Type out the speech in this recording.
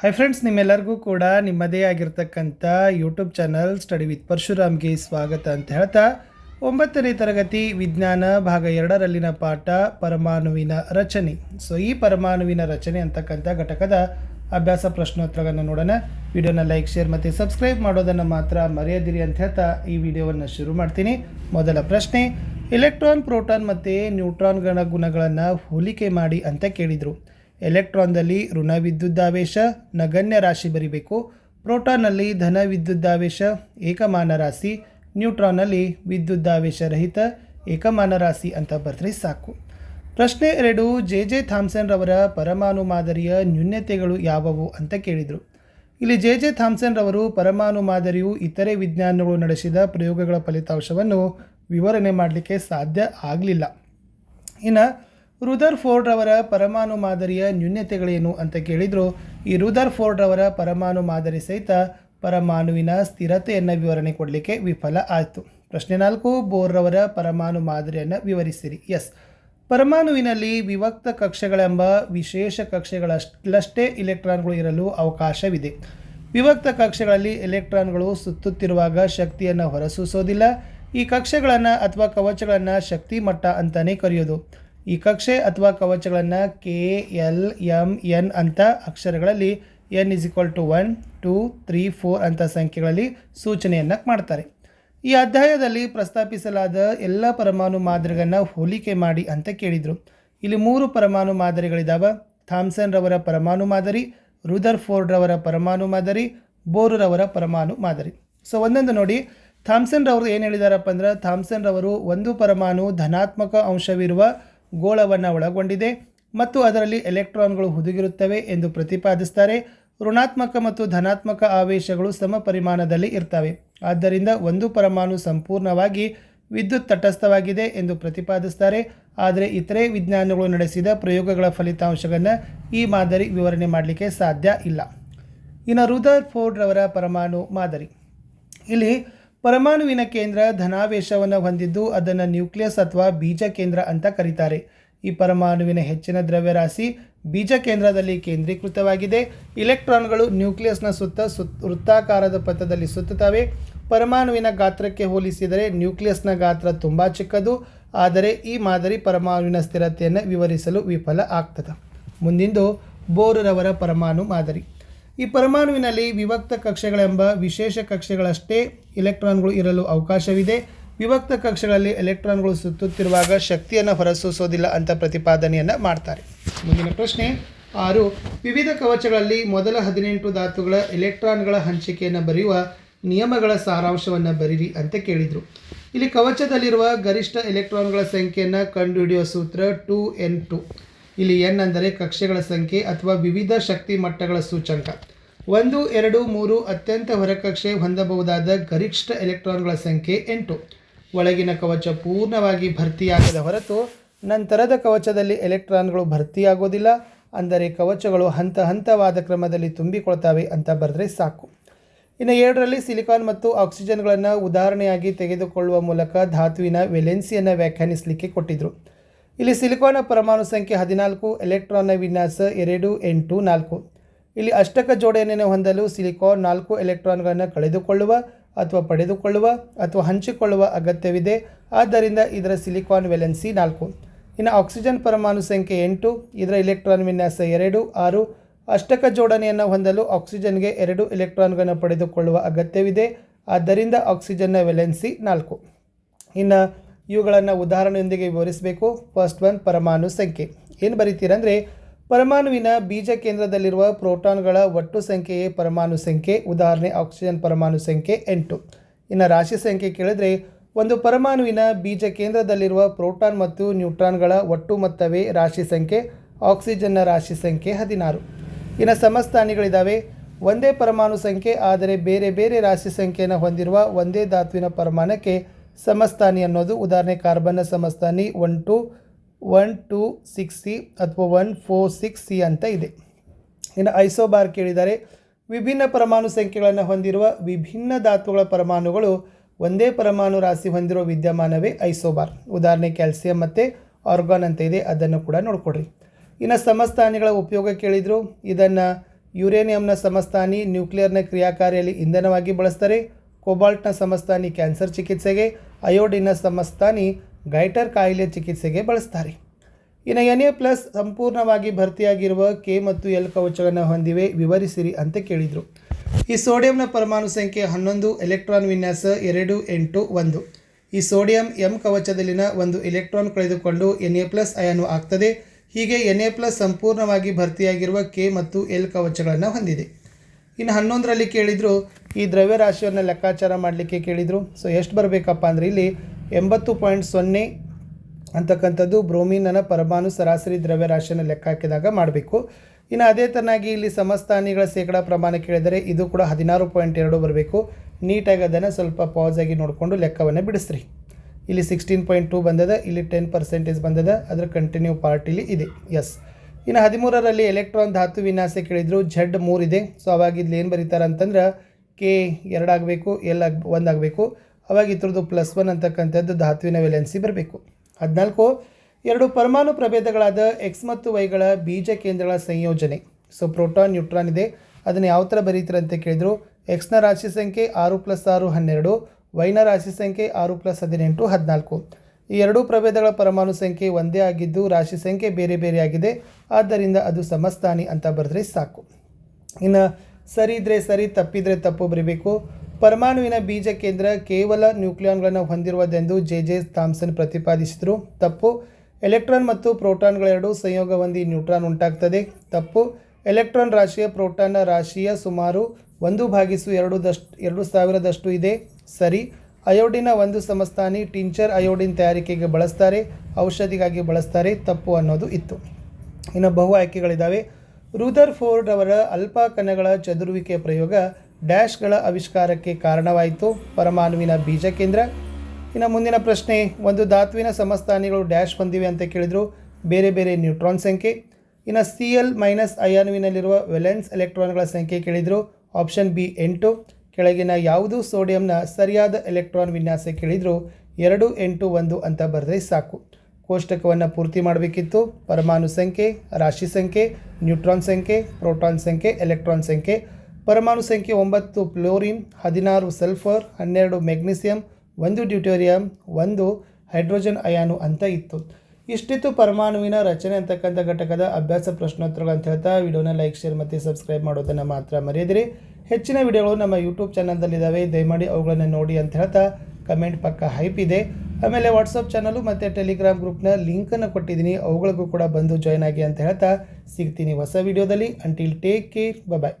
Hi friends ನಿಮ್ಮೆಲ್ಲರಿಗೂ ಕೂಡ ನಿಮ್ಮದೇ ಆಗಿರ್ತಕ್ಕಂಥ ಯೂಟ್ಯೂಬ್ ಚಾನಲ್ ಸ್ಟಡಿ ವಿತ್ ಪರಶುರಾಮ್ಗೆ ಸ್ವಾಗತ ಅಂತ ಹೇಳ್ತಾ, ಒಂಬತ್ತನೇ ತರಗತಿ ವಿಜ್ಞಾನ ಭಾಗ ಎರಡರಲ್ಲಿನ ಪಾಠ ಪರಮಾಣುವಿನ ರಚನೆ. ಸೊ ಈ ಪರಮಾಣುವಿನ ರಚನೆ ಅಂತಕ್ಕಂಥ ಘಟಕದ ಅಭ್ಯಾಸ ಪ್ರಶ್ನೋತ್ತರಗಳನ್ನು ನೋಡೋಣ. ವಿಡಿಯೋನ ಲೈಕ್ ಶೇರ್ ಮತ್ತು ಸಬ್ಸ್ಕ್ರೈಬ್ ಮಾಡೋದನ್ನು ಮಾತ್ರ ಮರೆಯದಿರಿ ಅಂತ ಹೇಳ್ತಾ ಈ ವಿಡಿಯೋವನ್ನು ಶುರು ಮಾಡ್ತೀನಿ. ಮೊದಲ ಪ್ರಶ್ನೆ ಎಲೆಕ್ಟ್ರಾನ್ ಪ್ರೋಟಾನ್ ಮತ್ತು ನ್ಯೂಟ್ರಾನ್ಗಳ ಗುಣಗಳನ್ನು ಹೋಲಿಕೆ ಮಾಡಿ ಅಂತ ಕೇಳಿದರು. ಎಲೆಕ್ಟ್ರಾನ್ದಲ್ಲಿ ಋಣ ವಿದ್ಯುದಾವೇಶ ನಗಣ್ಯ ರಾಶಿ ಬರೀಬೇಕು. ಪ್ರೋಟಾನ್ನಲ್ಲಿ ಧನ ವಿದ್ಯುದಾವೇಶ ಏಕಮಾನ ರಾಶಿ. ನ್ಯೂಟ್ರಾನ್ನಲ್ಲಿ ವಿದ್ಯುದಾವೇಶ ರಹಿತ, ಏಕಮಾನ ರಾಶಿ ಅಂತ ಬರೆದ್ರೆ ಸಾಕು. ಪ್ರಶ್ನೆ ಎರಡು, ಜೆ ಜೆ ಥಾಮ್ಸನ್ ರವರ ಪರಮಾಣು ಮಾದರಿಯ ನ್ಯೂನ್ಯತೆಗಳು ಯಾವುವು ಅಂತ ಕೇಳಿದರು. ಇಲ್ಲಿ ಜೆ ಜೆ ಥಾಮ್ಸನ್ ರವರು ಪರಮಾಣು ಮಾದರಿಯು ಇತರೆ ವಿಜ್ಞಾನಿಗಳು ನಡೆಸಿದ ಪ್ರಯೋಗಗಳ ಫಲಿತಾಂಶವನ್ನು ವಿವರಣೆ ಮಾಡಲಿಕ್ಕೆ ಸಾಧ್ಯ ಆಗಲಿಲ್ಲ. ಇನ್ನು ರುದರ್ ಫೋರ್ಡ್ ರವರ ಪರಮಾಣು ಮಾದರಿಯ ನ್ಯೂನ್ಯತೆಗಳೇನು ಅಂತ ಕೇಳಿದ್ರು, ಈ ರುದರ್ ಫೋರ್ಡ್ ರವರ ಪರಮಾಣು ಮಾದರಿ ಸಹಿತ ಪರಮಾಣುವಿನ ಸ್ಥಿರತೆಯನ್ನು ವಿವರಣೆ ಕೊಡಲಿಕ್ಕೆ ವಿಫಲ ಆಯಿತು. ಪ್ರಶ್ನೆ ನಾಲ್ಕು, ಬೋರ್ ರವರ ಪರಮಾಣು ಮಾದರಿಯನ್ನು ವಿವರಿಸಿರಿ. ಎಸ್. ಪರಮಾಣುವಿನಲ್ಲಿ ವಿವಕ್ತ ಕಕ್ಷೆಗಳೆಂಬ ವಿಶೇಷ ಕಕ್ಷೆಗಳಷ್ಟೇ ಇಲೆಕ್ಟ್ರಾನ್ಗಳು ಇರಲು ಅವಕಾಶವಿದೆ. ವಿವಕ್ತ ಕಕ್ಷೆಗಳಲ್ಲಿ ಎಲೆಕ್ಟ್ರಾನ್ಗಳು ಸುತ್ತುತ್ತಿರುವಾಗ ಶಕ್ತಿಯನ್ನು ಹೊರಸೂಸೋದಿಲ್ಲ. ಈ ಕಕ್ಷೆಗಳನ್ನು ಅಥವಾ ಕವಚಗಳನ್ನು ಶಕ್ತಿ ಮಟ್ಟ ಅಂತಲೇ ಕರೆಯೋದು. ಈ ಕಕ್ಷೆ ಅಥವಾ ಕವಚಗಳನ್ನು ಕೆ ಎಲ್ ಎಂ ಎನ್ ಅಂತ ಅಕ್ಷರಗಳಲ್ಲಿ N is equal to one two three four ಅಂತ ಸಂಖ್ಯೆಗಳಲ್ಲಿ ಸೂಚನೆಯನ್ನು ಮಾಡ್ತಾರೆ. ಈ ಅಧ್ಯಾಯದಲ್ಲಿ ಪ್ರಸ್ತಾಪಿಸಲಾದ ಎಲ್ಲ ಪರಮಾಣು ಮಾದರಿಗಳನ್ನು ಹೋಲಿಕೆ ಮಾಡಿ ಅಂತ ಕೇಳಿದರು. ಇಲ್ಲಿ ಮೂರು ಪರಮಾಣು ಮಾದರಿಗಳಿದ್ದಾವೆ ಥಾಮ್ಸನ್ ರವರ ಪರಮಾಣು ಮಾದರಿ ರುದರ್ ಫೋರ್ಡ್ ರವರ ಪರಮಾಣು ಮಾದರಿ, ಬೋರ್ ರವರ ಪರಮಾಣು ಮಾದರಿ. ಸೊ ಒಂದೊಂದು ನೋಡಿ. ಥಾಮ್ಸನ್ ರವರು ಏನು ಹೇಳಿದಾರಪ್ಪ ಅಂದ್ರೆ, ಥಾಮ್ಸನ್ ರವರು ಒಂದು ಪರಮಾಣು ಧನಾತ್ಮಕ ಅಂಶವಿರುವ ಗೋಳವನ್ನು ಒಳಗೊಂಡಿದೆ ಮತ್ತು ಅದರಲ್ಲಿ ಎಲೆಕ್ಟ್ರಾನ್ಗಳು ಹುದುಗಿರುತ್ತವೆ ಎಂದು ಪ್ರತಿಪಾದಿಸ್ತಾರೆ. ಋಣಾತ್ಮಕ ಮತ್ತು ಧನಾತ್ಮಕ ಆವೇಶಗಳು ಸಮ ಪರಿಮಾಣದಲ್ಲಿ ಇರ್ತವೆ. ಆದ್ದರಿಂದ ಒಂದು ಪರಮಾಣು ಸಂಪೂರ್ಣವಾಗಿ ವಿದ್ಯುತ್ ತಟಸ್ಥವಾಗಿದೆ ಎಂದು ಪ್ರತಿಪಾದಿಸ್ತಾರೆ. ಆದರೆ ಇತರೆ ವಿಜ್ಞಾನಿಗಳು ನಡೆಸಿದ ಪ್ರಯೋಗಗಳ ಫಲಿತಾಂಶಗಳನ್ನು ಈ ಮಾದರಿ ವಿವರಣೆ ಮಾಡಲಿಕ್ಕೆ ಸಾಧ್ಯ ಇಲ್ಲ. ಇನ್ನು ರುದರ್ ಫೋರ್ಡ್ರವರ ಪರಮಾಣು ಮಾದರಿ. ಇಲ್ಲಿ ಪರಮಾಣುವಿನ ಕೇಂದ್ರ ಧನಾವೇಶವನ್ನು ಹೊಂದಿದ್ದು ಅದನ್ನು ನ್ಯೂಕ್ಲಿಯಸ್ ಅಥವಾ ಬೀಜ ಕೇಂದ್ರ ಅಂತ ಕರೀತಾರೆ. ಈ ಪರಮಾಣುವಿನ ಹೆಚ್ಚಿನ ದ್ರವ್ಯರಾಶಿ ಬೀಜ ಕೇಂದ್ರದಲ್ಲಿ ಕೇಂದ್ರೀಕೃತವಾಗಿದೆ. ಇಲೆಕ್ಟ್ರಾನ್ಗಳು ನ್ಯೂಕ್ಲಿಯಸ್ನ ಸುತ್ತ ಸುತ್, ವೃತ್ತಾಕಾರದ ಪಥದಲ್ಲಿ ಸುತ್ತುತ್ತವೆ. ಪರಮಾಣುವಿನ ಗಾತ್ರಕ್ಕೆ ಹೋಲಿಸಿದರೆ ನ್ಯೂಕ್ಲಿಯಸ್ನ ಗಾತ್ರ ತುಂಬ ಚಿಕ್ಕದು. ಆದರೆ ಈ ಮಾದರಿ ಪರಮಾಣುವಿನ ಸ್ಥಿರತೆಯನ್ನು ವಿವರಿಸಲು ವಿಫಲ ಆಗ್ತದೆ. ಮುಂದಿಂದು ಬೋರ್ರವರ ಪರಮಾಣು ಮಾದರಿ. ಈ ಪರಮಾಣುವಿನಲ್ಲಿ ವಿವಕ್ತ ಕಕ್ಷೆಗಳೆಂಬ ವಿಶೇಷ ಕಕ್ಷೆಗಳಷ್ಟೇ ಇಲೆಕ್ಟ್ರಾನ್ಗಳು ಇರಲು ಅವಕಾಶವಿದೆ. ವಿವಕ್ತ ಕಕ್ಷೆಗಳಲ್ಲಿ ಎಲೆಕ್ಟ್ರಾನ್ಗಳು ಸುತ್ತುತ್ತಿರುವಾಗ ಶಕ್ತಿಯನ್ನು ಹೊರಸೂಸೋದಿಲ್ಲ ಅಂತ ಪ್ರತಿಪಾದನೆಯನ್ನು ಮಾಡ್ತಾರೆ. ಮುಂದಿನ ಪ್ರಶ್ನೆ, ಆರು, ವಿವಿಧ ಕವಚಗಳಲ್ಲಿ ಮೊದಲ ಹದಿನೆಂಟು ಧಾತುಗಳ ಎಲೆಕ್ಟ್ರಾನ್ಗಳ ಹಂಚಿಕೆಯನ್ನು ಬರೆಯುವ ನಿಯಮಗಳ ಸಾರಾಂಶವನ್ನು ಬರೀರಿ ಅಂತ ಕೇಳಿದರು. ಇಲ್ಲಿ ಕವಚದಲ್ಲಿರುವ ಗರಿಷ್ಠ ಎಲೆಕ್ಟ್ರಾನ್ಗಳ ಸಂಖ್ಯೆಯನ್ನು ಕಂಡುಹಿಡಿಯುವ ಸೂತ್ರ ಟು ಎನ್ ಟು. ಇಲ್ಲಿ ಎನ್ ಅಂದರೆ ಕಕ್ಷೆಗಳ ಸಂಖ್ಯೆ ಅಥವಾ ವಿವಿಧ ಶಕ್ತಿ ಮಟ್ಟಗಳ ಸೂಚಂಕ ಒಂದು, ಎರಡು, ಮೂರು ಅತ್ಯಂತ ಹೊರಕಕ್ಷೆ ಹೊಂದಬಹುದಾದ ಗರಿಷ್ಠ ಎಲೆಕ್ಟ್ರಾನ್ಗಳ ಸಂಖ್ಯೆ ಎಂಟು. ಒಳಗಿನ ಕವಚ ಪೂರ್ಣವಾಗಿ ಭರ್ತಿಯಾಗದ ಹೊರತು ನಂತರದ ಕವಚದಲ್ಲಿ ಎಲೆಕ್ಟ್ರಾನ್ಗಳು ಭರ್ತಿಯಾಗೋದಿಲ್ಲ. ಅಂದರೆ ಕವಚಗಳು ಹಂತ ಹಂತವಾದ ಕ್ರಮದಲ್ಲಿ ತುಂಬಿಕೊಳ್ತವೆ ಅಂತ ಬರೆದ್ರೆ ಸಾಕು. ಇನ್ನು ಎರಡರಲ್ಲಿ ಸಿಲಿಕಾನ್ ಮತ್ತು ಆಕ್ಸಿಜನ್ಗಳನ್ನು ಉದಾಹರಣೆಯಾಗಿ ತೆಗೆದುಕೊಳ್ಳುವ ಮೂಲಕ ಧಾತುವಿನ ವೆಲೆನ್ಸಿಯನ್ನು ವ್ಯಾಖ್ಯಾನಿಸಲಿಕ್ಕೆ ಕೊಟ್ಟಿದ್ದರು ಇಲ್ಲಿ ಸಿಲಿಕಾನ್ನ ಪರಮಾಣು ಸಂಖ್ಯೆ ಹದಿನಾಲ್ಕು, ಎಲೆಕ್ಟ್ರಾನ್ನ ವಿನ್ಯಾಸ ಎರಡು, ಎಂಟು, ನಾಲ್ಕು. ಇಲ್ಲಿ ಅಷ್ಟಕ ಜೋಡಣೆಯನ್ನು ಹೊಂದಲು ಸಿಲಿಕಾನ್ ನಾಲ್ಕು ಎಲೆಕ್ಟ್ರಾನ್ಗಳನ್ನು ಕಳೆದುಕೊಳ್ಳುವ ಅಥವಾ ಪಡೆದುಕೊಳ್ಳುವ ಅಥವಾ ಹಂಚಿಕೊಳ್ಳುವ ಅಗತ್ಯವಿದೆ. ಆದ್ದರಿಂದ ಇದರ ಸಿಲಿಕಾನ್ ವೆಲೆನ್ಸಿ ನಾಲ್ಕು. ಇನ್ನು ಆಕ್ಸಿಜನ್ ಪರಮಾಣು ಸಂಖ್ಯೆ ಎಂಟು, ಇದರ ಎಲೆಕ್ಟ್ರಾನ್ ವಿನ್ಯಾಸ ಎರಡು, ಆರು. ಅಷ್ಟಕ ಜೋಡಣೆಯನ್ನು ಹೊಂದಲು ಆಕ್ಸಿಜನ್ಗೆ ಎರಡು ಎಲೆಕ್ಟ್ರಾನ್ಗಳನ್ನು ಪಡೆದುಕೊಳ್ಳುವ ಅಗತ್ಯವಿದೆ. ಆದ್ದರಿಂದ ಆಕ್ಸಿಜನ್ನ ವೆಲೆನ್ಸಿ ನಾಲ್ಕು. ಇನ್ನು ಇವುಗಳನ್ನು ಉದಾಹರಣೆಯೊಂದಿಗೆ ವಿವರಿಸಬೇಕು. ಫಸ್ಟ್ ಒನ್ ಪರಮಾಣು ಸಂಖ್ಯೆ. ಏನು ಬರೀತೀರಂದರೆ ಪರಮಾಣುವಿನ ಬೀಜ ಕೇಂದ್ರದಲ್ಲಿರುವ ಪ್ರೋಟಾನ್ಗಳ ಒಟ್ಟು ಸಂಖ್ಯೆಯೇ ಪರಮಾಣು ಸಂಖ್ಯೆ. ಉದಾಹರಣೆ, ಆಕ್ಸಿಜನ್ ಪರಮಾಣು ಸಂಖ್ಯೆ ಎಂಟು. ಇನ್ನು ರಾಶಿ ಸಂಖ್ಯೆ ಕೇಳಿದ್ರೆ, ಒಂದು ಪರಮಾಣುವಿನ ಬೀಜ ಕೇಂದ್ರದಲ್ಲಿರುವ ಪ್ರೋಟಾನ್ ಮತ್ತು ನ್ಯೂಟ್ರಾನ್ಗಳ ಒಟ್ಟು ಮೊತ್ತವೇ ರಾಶಿ ಸಂಖ್ಯೆ. ಆಕ್ಸಿಜನ್ನ ರಾಶಿ ಸಂಖ್ಯೆ ಹದಿನಾರು. ಇನ್ನು ಸಮಸ್ಥಾನಿಗಳಿದ್ದಾವೆ ಒಂದೇ ಪರಮಾಣು ಸಂಖ್ಯೆ, ಆದರೆ ಬೇರೆ ಬೇರೆ ರಾಶಿ ಸಂಖ್ಯೆಯನ್ನು ಹೊಂದಿರುವ ಒಂದೇ ಧಾತುವಿನ ಪರಮಾಣಕ್ಕೆ ಸಮಸ್ಥಾನಿ ಅನ್ನೋದು ಉದಾಹರಣೆ ಕಾರ್ಬನ್ನ ಸಮಸ್ಥಾನಿ one two one two six C ಅಥವಾ ಒನ್ ಫೋರ್ ಸಿಕ್ಸ್ ಸಿ ಅಂತ ಇದೆ. ಇನ್ನು ಐಸೋಬಾರ್ ಕೇಳಿದರೆ, ವಿಭಿನ್ನ ಪರಮಾಣು ಸಂಖ್ಯೆಗಳನ್ನು ಹೊಂದಿರುವ ವಿಭಿನ್ನ ಧಾತುಗಳ ಪರಮಾಣುಗಳು ಒಂದೇ ಪರಮಾಣು ರಾಶಿ ಹೊಂದಿರುವ ವಿದ್ಯಮಾನವೇ ಐಸೋಬಾರ್. ಉದಾಹರಣೆ ಕ್ಯಾಲ್ಸಿಯಂ ಮತ್ತು ಆರ್ಗಾನ್ ಅಂತ ಇದೆ, ಅದನ್ನು ಕೂಡ ನೋಡ್ಕೊಡ್ರಿ. ಇನ್ನು ಸಮಸ್ಥಾನಿಗಳ ಉಪಯೋಗ ಕೇಳಿದರು, ಇದನ್ನು ಯುರೇನಿಯಂನ ಸಮಸ್ಥಾನಿ ನ್ಯೂಕ್ಲಿಯರ್ನ ಕ್ರಿಯಾಕಾರಿಯಲ್ಲಿ ಇಂಧನವಾಗಿ ಬಳಸ್ತಾರೆ ಕೋಬಾಲ್ಟ್ನ ಸಮಸ್ಥಾನಿ ಕ್ಯಾನ್ಸರ್ ಚಿಕಿತ್ಸೆಗೆ ಅಯೋಡಿನ ಸಮಸ್ಥಾನಿ ಗೈಟರ್ ಕಾಯಿಲೆ ಚಿಕಿತ್ಸೆಗೆ ಬಳಸ್ತಾರೆ. ಇನ್ನು ಎನ್ ಎ ಪ್ಲಸ್ ಸಂಪೂರ್ಣವಾಗಿ ಭರ್ತಿಯಾಗಿರುವ ಕೆ ಮತ್ತು ಎಲ್ ಕವಚಗಳನ್ನು ಹೊಂದಿವೆ, ವಿವರಿಸಿರಿ ಅಂತ ಕೇಳಿದರು. ಈ ಸೋಡಿಯಂನ ಪರಮಾಣು ಸಂಖ್ಯೆ ಹನ್ನೊಂದು, ಎಲೆಕ್ಟ್ರಾನ್ ವಿನ್ಯಾಸ ಎರಡು, ಎಂಟು, ಒಂದು. ಈ ಸೋಡಿಯಂ ಎಂ ಕವಚದಲ್ಲಿನ ಒಂದು ಎಲೆಕ್ಟ್ರಾನ್ ಕಳೆದುಕೊಂಡು ಎನ್ ಎ ಪ್ಲಸ್ ಅಯಾನು ಆಗ್ತದೆ. ಹೀಗೆ ಎನ್ ಎ ಪ್ಲಸ್ ಸಂಪೂರ್ಣವಾಗಿ ಭರ್ತಿಯಾಗಿರುವ ಕೆ ಮತ್ತು ಎಲ್ ಕವಚಗಳನ್ನು ಹೊಂದಿದೆ. ಇನ್ನು ಹನ್ನೊಂದರಲ್ಲಿ ಕೇಳಿದರು ಈ ದ್ರವ್ಯರಾಶಿಯನ್ನು ಲೆಕ್ಕಾಚಾರ ಮಾಡಲಿಕ್ಕೆ ಕೇಳಿದರು. ಸೊ ಎಷ್ಟು ಬರಬೇಕಪ್ಪ ಅಂದರೆ ಇಲ್ಲಿ ಎಂಬತ್ತು ಪಾಯಿಂಟ್ ಸೊನ್ನೆ ಅಂತಕ್ಕಂಥದ್ದು ಬ್ರೋಮಿನನ ಪರಮಾಣು ಸರಾಸರಿ ದ್ರವ್ಯರಾಶಿಯನ್ನು ಲೆಕ್ಕ ಹಾಕಿದಾಗ ಮಾಡಬೇಕು. ಇನ್ನು ಅದೇ ತರನಾಗಿ ಇಲ್ಲಿ ಸಮಸ್ಥಾನಿಗಳ ಶೇಕಡಾ ಪ್ರಮಾಣ ಕೇಳಿದರೆ ಇದು ಕೂಡ ಹದಿನಾರು ಪಾಯಿಂಟ್ ಎರಡು ಬರಬೇಕು. ನೀಟಾಗಿ ಅದನ್ನು ಸ್ವಲ್ಪ ಪಾಸ್ ಆಗಿ ನೋಡಿಕೊಂಡು ಲೆಕ್ಕವನ್ನು ಬಿಡಿಸ್ರಿ. ಇಲ್ಲಿ ಸಿಕ್ಸ್ಟೀನ್ ಪಾಯಿಂಟ್ ಟು ಬಂದದ, ಇಲ್ಲಿ ಟೆನ್ ಪರ್ಸೆಂಟೇಜ್ ಬಂದದ, ಅದರ ಕಂಟಿನ್ಯೂ ಪಾರ್ಟ್ ಇಲ್ಲಿ ಇದೆ. ಎಸ್ ಇನ್ನು ಹದಿಮೂರರಲ್ಲಿ ಎಲೆಕ್ಟ್ರಾನ್ ಧಾತು ವಿನ್ಯಾಸ ಕೇಳಿದರು ಝಡ್ ಮೂರಿದೆ ಸೊ ಅವಾಗ ಇಲ್ಲಿ ಏನು ಬರೀತಾರೆ ಅಂತಂದ್ರೆ ಕೆ ಎರಡಾಗಬೇಕು ಎಲ್ ಆಗ್ ಒಂದಾಗಬೇಕು ಅವಾಗ ಇದ್ರದ್ದು ಪ್ಲಸ್ ಒನ್ ಅಂತಕ್ಕಂಥದ್ದು ಧಾತುವಿನ ವೆಲೆನ್ಸಿ ಬರಬೇಕು. ಹದಿನಾಲ್ಕು, ಎರಡು ಪರಮಾಣು ಪ್ರಭೇದಗಳಾದ ಎಕ್ಸ್ ಮತ್ತು ವೈಗಳ ಬೀಜ ಕೇಂದ್ರಗಳ ಸಂಯೋಜನೆ. ಸೊ ಪ್ರೋಟಾನ್ ನ್ಯೂಟ್ರಾನ್ ಇದೆ. ಅದನ್ನು ಯಾವ ಥರ ಬರೀತಾರೆ ಅಂತ ಕೇಳಿದ್ರು. ಎಕ್ಸ್ನ ರಾಶಿ ಸಂಖ್ಯೆ ಆರು ಪ್ಲಸ್ ಆರು ಹನ್ನೆರಡು ವೈನ ರಾಶಿ ಸಂಖ್ಯೆ ಆರು ಪ್ಲಸ್ ಹದಿನೆಂಟು, ಹದಿನಾಲ್ಕು. ಈ ಎರಡೂ ಪ್ರಭೇದಗಳ ಪರಮಾಣು ಸಂಖ್ಯೆ ಒಂದೇ ಆಗಿದ್ದು, ರಾಶಿ ಸಂಖ್ಯೆ ಬೇರೆ ಬೇರೆ ಆಗಿದೆ. ಆದ್ದರಿಂದ ಅದು ಸಮಸ್ಥಾನಿ ಅಂತ ಬರೆದ್ರೆ ಸಾಕು. ಇನ್ನು ಸರಿ ಇದ್ರೆ ಸರಿ, ತಪ್ಪಿದ್ರೆ ತಪ್ಪು ಬರೀಬೇಕು. ಪರಮಾಣುವಿನ ಬೀಜ ಕೇಂದ್ರ ಕೇವಲ ನ್ಯೂಕ್ಲಿಯಾನ್ಗಳನ್ನು ಹೊಂದಿರುವುದೆಂದು ಜೆ ಜೆ ಥಾಮ್ಸನ್ ಪ್ರತಿಪಾದಿಸಿದರು. ತಪ್ಪು. ಎಲೆಕ್ಟ್ರಾನ್ ಮತ್ತು ಪ್ರೋಟಾನ್ಗಳೆರಡು ಸಂಯೋಗ ಹೊಂದಿ ನ್ಯೂಟ್ರಾನ್ ಉಂಟಾಗ್ತದೆ. ತಪ್ಪು. ಎಲೆಕ್ಟ್ರಾನ್ ರಾಶಿಯ ಪ್ರೋಟಾನ್ನ ರಾಶಿಯ ಸುಮಾರು ಒಂದು ಭಾಗಿಸು ಎರಡು ದಷ್ಟು ಎರಡು ಸಾವಿರದಷ್ಟು ಇದೆ. ಸರಿ. ಅಯೋಡಿನ ಒಂದು ಸಮಸ್ಥಾನಿ ಟಿಂಚರ್ ಅಯೋಡಿನ್ ತಯಾರಿಕೆಗೆ ಬಳಸ್ತಾರೆ, ಔಷಧಿಗಾಗಿ ಬಳಸ್ತಾರೆ. ತಪ್ಪು ಅನ್ನೋದು ಇತ್ತು. ಇನ್ನು ಬಹು ಆಯ್ಕೆಗಳಿದ್ದಾವೆ. ರೂದರ್ ಫೋರ್ಡ್ ಅವರ ಅಲ್ಪ ಕಣಗಳ ಚದುರುವಿಕೆ ಪ್ರಯೋಗ ಡ್ಯಾಶ್ಗಳ ಆವಿಷ್ಕಾರಕ್ಕೆ ಕಾರಣವಾಯಿತು. ಪರಮಾಣುವಿನ ಬೀಜ ಕೇಂದ್ರ. ಇನ್ನು ಮುಂದಿನ ಪ್ರಶ್ನೆ, ಒಂದು ಧಾತುವಿನ ಸಮಸ್ಥಾನಿಗಳು ಡ್ಯಾಶ್ ಹೊಂದಿವೆ ಅಂತ ಕೇಳಿದರು. ಬೇರೆ ಬೇರೆ ನ್ಯೂಟ್ರಾನ್ ಸಂಖ್ಯೆ. ಇನ್ನು ಸಿ ಎಲ್ ಮೈನಸ್ ಅಯಾನುವಿನಲ್ಲಿರುವ ವೆಲೆನ್ಸ್ ಎಲೆಕ್ಟ್ರಾನ್ಗಳ ಸಂಖ್ಯೆ ಕೇಳಿದರು. ಆಪ್ಷನ್ ಬಿ ಎಂಟು. ಕೆಳಗಿನ ಯಾವುದು ಸೋಡಿಯಂನ ಸರಿಯಾದ ಎಲೆಕ್ಟ್ರಾನ್ ವಿನ್ಯಾಸ ಕೇಳಿದರು. ಎರಡು ಎಂಟು ಒಂದು ಅಂತ ಬರೆದ್ರೆ ಸಾಕು. ಕೋಷ್ಟಕವನ್ನು ಪೂರ್ತಿ ಮಾಡಬೇಕಿತ್ತು. ಪರಮಾಣು ಸಂಖ್ಯೆ, ರಾಶಿ ಸಂಖ್ಯೆ, ನ್ಯೂಟ್ರಾನ್ ಸಂಖ್ಯೆ, ಪ್ರೋಟಾನ್ ಸಂಖ್ಯೆ, ಎಲೆಕ್ಟ್ರಾನ್ ಸಂಖ್ಯೆ. ಪರಮಾಣು ಸಂಖ್ಯೆ ಒಂಬತ್ತು, ಫ್ಲೋರಿನ್. ಹದಿನಾರು, ಸಲ್ಫರ್. ಹನ್ನೆರಡು, ಮೆಗ್ನೀಸಿಯಂ. ಒಂದು, ಡ್ಯೂಟೋರಿಯಂ. ಒಂದು, ಹೈಡ್ರೋಜನ್ ಅಯಾನು ಅಂತ ಇತ್ತು. ಇಷ್ಟಿತ್ತು ಪರಮಾಣುವಿನ ರಚನೆ ಅಂತಕ್ಕಂಥ ಘಟಕದ ಅಭ್ಯಾಸ ಪ್ರಶ್ನೋತ್ತರಗಳು ಅಂತ ಹೇಳ್ತಾ ವಿಡಿಯೋನ ಲೈಕ್, ಶೇರ್ ಮತ್ತು ಸಬ್ಸ್ಕ್ರೈಬ್ ಮಾಡೋದನ್ನು ಮಾತ್ರ ಮರೆಯದಿರಿ. ಹೆಚ್ಚಿನ ವಿಡಿಯೋಗಳು ನಮ್ಮ ಯೂಟ್ಯೂಬ್ ಚಾನಲ್ದಲ್ಲಿದ್ದಾವೆ ದಯಮಾಡಿ ಅವುಗಳನ್ನು ನೋಡಿ ಅಂತ ಹೇಳ್ತಾ ಕಮೆಂಟ್ ಪಕ್ಕ ಹೈಪ್ ಇದೆ. ಆಮೇಲೆ ವಾಟ್ಸಪ್ ಚಾನಲು ಮತ್ತು ಟೆಲಿಗ್ರಾಮ್ ಗ್ರೂಪ್ನ ಲಿಂಕನ್ನು ಕೊಟ್ಟಿದ್ದೀನಿ. ಅವುಗಳಿಗೂ ಕೂಡ ಬಂದು ಜಾಯ್ನ್ ಆಗಿ ಅಂತ ಹೇಳ್ತಾ ಸಿಗ್ತೀನಿ ಹೊಸ ವಿಡಿಯೋದಲ್ಲಿ ಅಂಟಿಲ್ ಟೇಕ್ ಕೇರ್ ಬಾಯ್